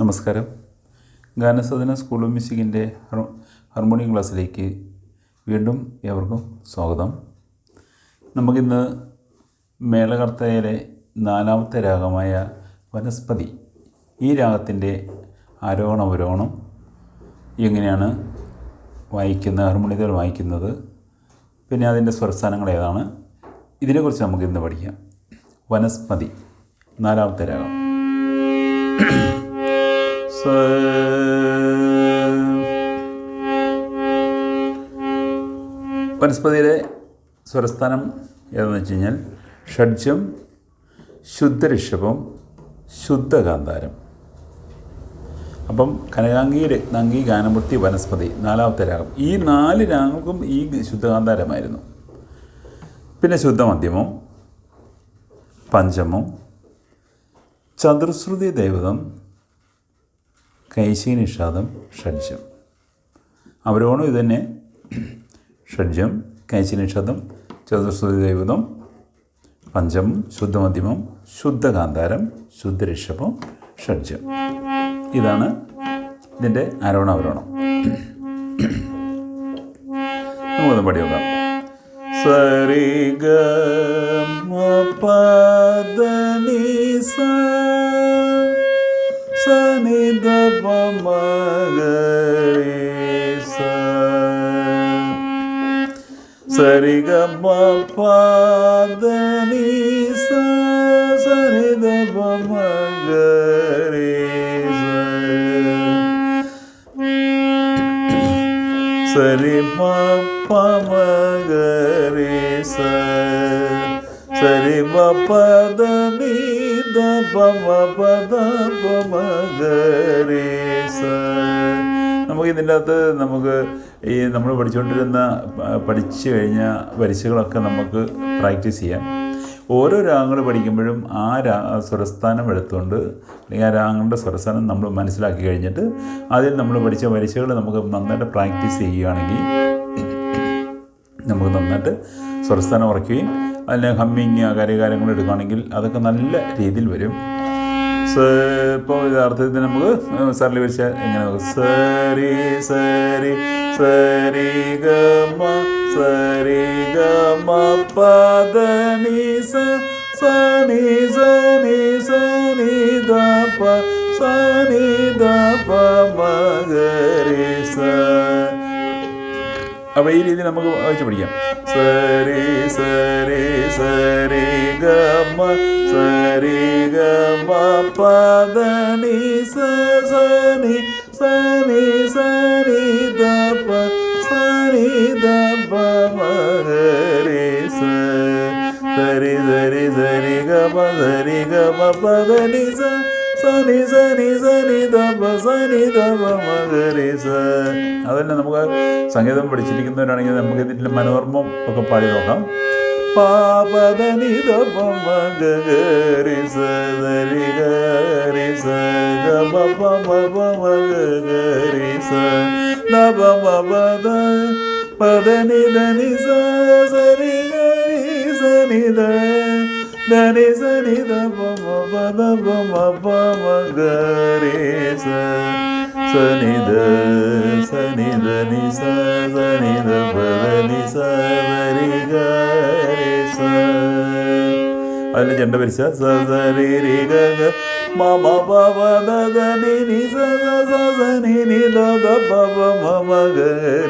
നമസ്കാരം. Ganasadana school of മ്യൂസിക്കിന്റെ harmonium ക്ലാസ്സിലേക്ക് വീണ്ടും ഏവർക്കും സ്വാഗതം. നമുക്കിന്ന് മേളകർത്തയിലെ നാലാമത്തെ രാഗമായ വനസ്പതി ഈ രാഗത്തിന്റെ ആരോഹണ അവരോഹണം എങ്ങനെയാണ് വായിക്കുന്നത് ഹാർമോണിയത്തിൽ വായിക്കുന്നത് പിന്നെ അതിന്റെ സ്വരസ്ഥാനങ്ങൾ ഏതാണ് ഇതിനെക്കുറിച്ച് നമുക്കിന്ന് പഠിക്കാം. വനസ്പതി നാലാമത്തെ രാഗം. വനസ്പതിയിലെ സ്വരസ്ഥാനം ഏതെന്ന് വെച്ച് കഴിഞ്ഞാൽ ഷഡ്ജം ശുദ്ധ ഗാംധാരം അപ്പം കനകാംഗി രത്നാംഗി ഗാനമൂർത്തി വനസ്പതി നാലാമത്തെ രാഗം. ഈ നാല് രാഗങ്ങൾക്കും ഈ ശുദ്ധഗാന്ധാരമായിരുന്നു പിന്നെ ശുദ്ധ മധ്യമം പഞ്ചമം ചതുർശ്രുതി ദൈവതം കൈശി നിഷാദം ഷഡ്ജം. അവരോണം ഇതുതന്നെ ഷഡ്ജം കൈശി നിഷാദം ചതുർശ്രുതി ദൈവതം പഞ്ചമം ശുദ്ധമധ്യമം ശുദ്ധകാന്താരം ശുദ്ധരിഷഭം ഷഡ്ജം. ഇതാണ് ഇതിന്റെ ആരോണം അവരോണം നമുക്കൊന്ന് പഠിക്കാം നോക്കാം സരി ഗ മ പദ നി സ സ നി ധ പ മ ഗ നമുക്ക് ഇതിന്റെ അകത്ത് നമുക്ക് ഈ നമ്മൾ പഠിച്ചുകൊണ്ടിരുന്ന പഠിച്ചു കഴിഞ്ഞ വരിശകളൊക്കെ നമുക്ക് പ്രാക്ടീസ് ചെയ്യാം. ഓരോ രാഗങ്ങൾ പഠിക്കുമ്പോഴും ആ രാ സ്വരസ്ഥാനം എടുത്തുകൊണ്ട് അല്ലെങ്കിൽ ആ രാഗങ്ങളുടെ സ്വരസ്ഥാനം നമ്മൾ മനസ്സിലാക്കി കഴിഞ്ഞിട്ട് അതിൽ നമ്മൾ പഠിച്ച വരിശകൾ നമുക്ക് നന്നായിട്ട് പ്രാക്ടീസ് ചെയ്യുകയാണെങ്കിൽ നമുക്ക് നന്നായിട്ട് സ്വരസ്ഥാനം ഉറയ്ക്കുകയും അതിന് ഹമ്മിങ് കാര്യകാര്യങ്ങൾ എടുക്കുകയാണെങ്കിൽ അതൊക്കെ നല്ല രീതിയിൽ വരും. സ ഇപ്പോൾ യഥാർത്ഥത്തിൽ നമുക്ക് സരളി വെച്ച എങ്ങനെ സരി സരി സരി ഗ മ സരി ഗ പദനി സനി നി സ സ നി സ നി സ നി ധ പ സനി ദ പ മഗരി സ അപ്പോൾ ഈ രീതി നമുക്ക് വായിച്ച് പഠിക്കാം. സരി സരി സരി ഗമ സരി ഗമ പദനി സനി സനി സരി ദപ സരി സ നി സ നി ധ പ സ നി ധ പ മ ഗ രി സ. സരി സരി സരി ഗമ സരി ഗമ പദനി സ സനി അതന്നെ നമുക്ക് സംഗീതം പഠിച്ചിരിക്കുന്നവരാണെങ്കിൽ നമുക്ക് ഇതിന്റെ മനോർമ്മം ഒക്കെ പാടി നോക്കാം. പാപദനി ധപ മകരി സരി സ സ സരി ധനി സനി ധ പ മ പ ധ പ മ പ മ ഗ രി സ സനി ധ സനി ധ നി സ സനി ധ പ ധ നി സ ധരി ഗ രി സ അതിൽ ചെണ്ട പരിച്ച സ സ രി രി ഗ ഗ മ മ പ പ ധ ധ നി നി സ സ സ സ നി നി ധ ധ പ പ മ മ ഗ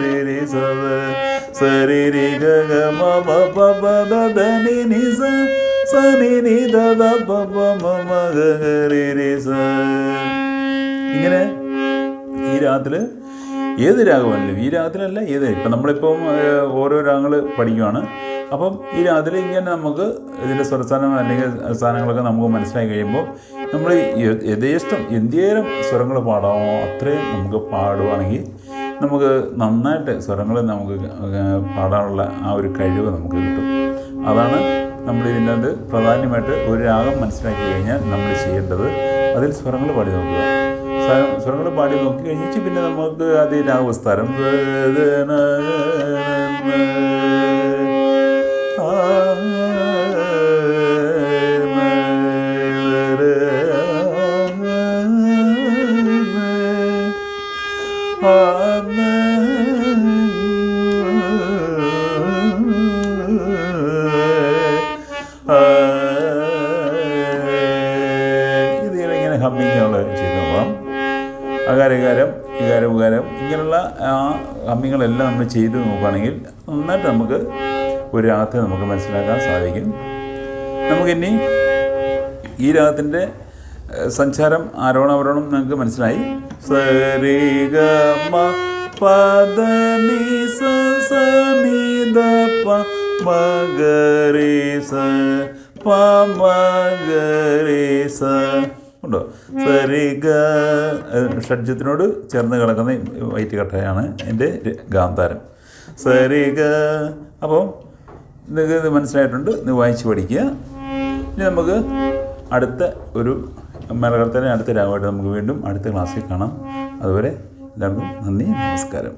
രി രി സ ധ സ രി രി ഗ ഗ ഇങ്ങനെ ഈ രാഗത്തിൽ ഏത് രാഗമാണെങ്കിലും ഈ രാഗത്തിലല്ല ഏത്. ഇപ്പം നമ്മളിപ്പം ഓരോ രാഗങ്ങൾ പഠിക്കുവാണ്. അപ്പം ഈ രാഗത്തിൽ ഇങ്ങനെ നമുക്ക് ഇതിന്റെ സ്വരസ്ഥാനം അല്ലെങ്കിൽ സ്ഥാനങ്ങളൊക്കെ നമുക്ക് മനസ്സിലായി കഴിയുമ്പോൾ നമ്മൾ യഥേഷ്ടം എന്തേരം സ്വരങ്ങൾ പാടാമോ അത്രയും നമുക്ക് പാടുവാണെങ്കിൽ നമുക്ക് നന്നായിട്ട് സ്വരങ്ങൾ നമുക്ക് പാടാനുള്ള ആ ഒരു കഴിവ് നമുക്ക് കിട്ടും. അതാണ് നമ്മൾ ഇതിനകത്ത് പ്രധാനമായിട്ട് ഒരു രാഗം മനസ്സിലാക്കി കഴിഞ്ഞാൽ നമ്മൾ ചെയ്യേണ്ടത് അതിൽ സ്വരങ്ങൾ പാടി നോക്കുക. സ്വരങ്ങൾ പാടി നോക്കി കഴിഞ്ഞിട്ട് പിന്നെ നമുക്ക് അത് രാഗവസ്ഥാനം ഹമ്മിങ്ങളെല്ലാം നമ്മൾ ചെയ്ത് നോക്കുകയാണെങ്കിൽ നന്നായിട്ട് നമുക്ക് ഒരു രാഗത്തെ നമുക്ക് മനസ്സിലാക്കാൻ സാധിക്കും. നമുക്കിനി ഈ രാഗത്തിന്റെ സഞ്ചാരം ആരോഹണം അവരോണം നിങ്ങൾക്ക് മനസ്സിലായി. സരി ഗ മ പദ നി സ പ ഉണ്ടോ. സരിഗ ഷഡ്ജത്തിനോട് ചേർന്ന് കിടക്കുന്ന വൈറ്റ് കട്ടയാണ് എന്റെ ഗാന്ധാരം സരിഗ അപ്പോൾ നിങ്ങൾക്ക് ഇത് മനസ്സിലായിട്ടുണ്ട്. ഇത് വായിച്ച് പഠിക്കുക. ഇനി നമുക്ക് അടുത്ത ഒരു മലകർത്തനെ അടുത്ത രാഗമായിട്ട് നമുക്ക് വീണ്ടും അടുത്ത ക്ലാസ്സിൽ കാണാം. അതുവരെ എല്ലാവർക്കും നന്ദി നമസ്കാരം.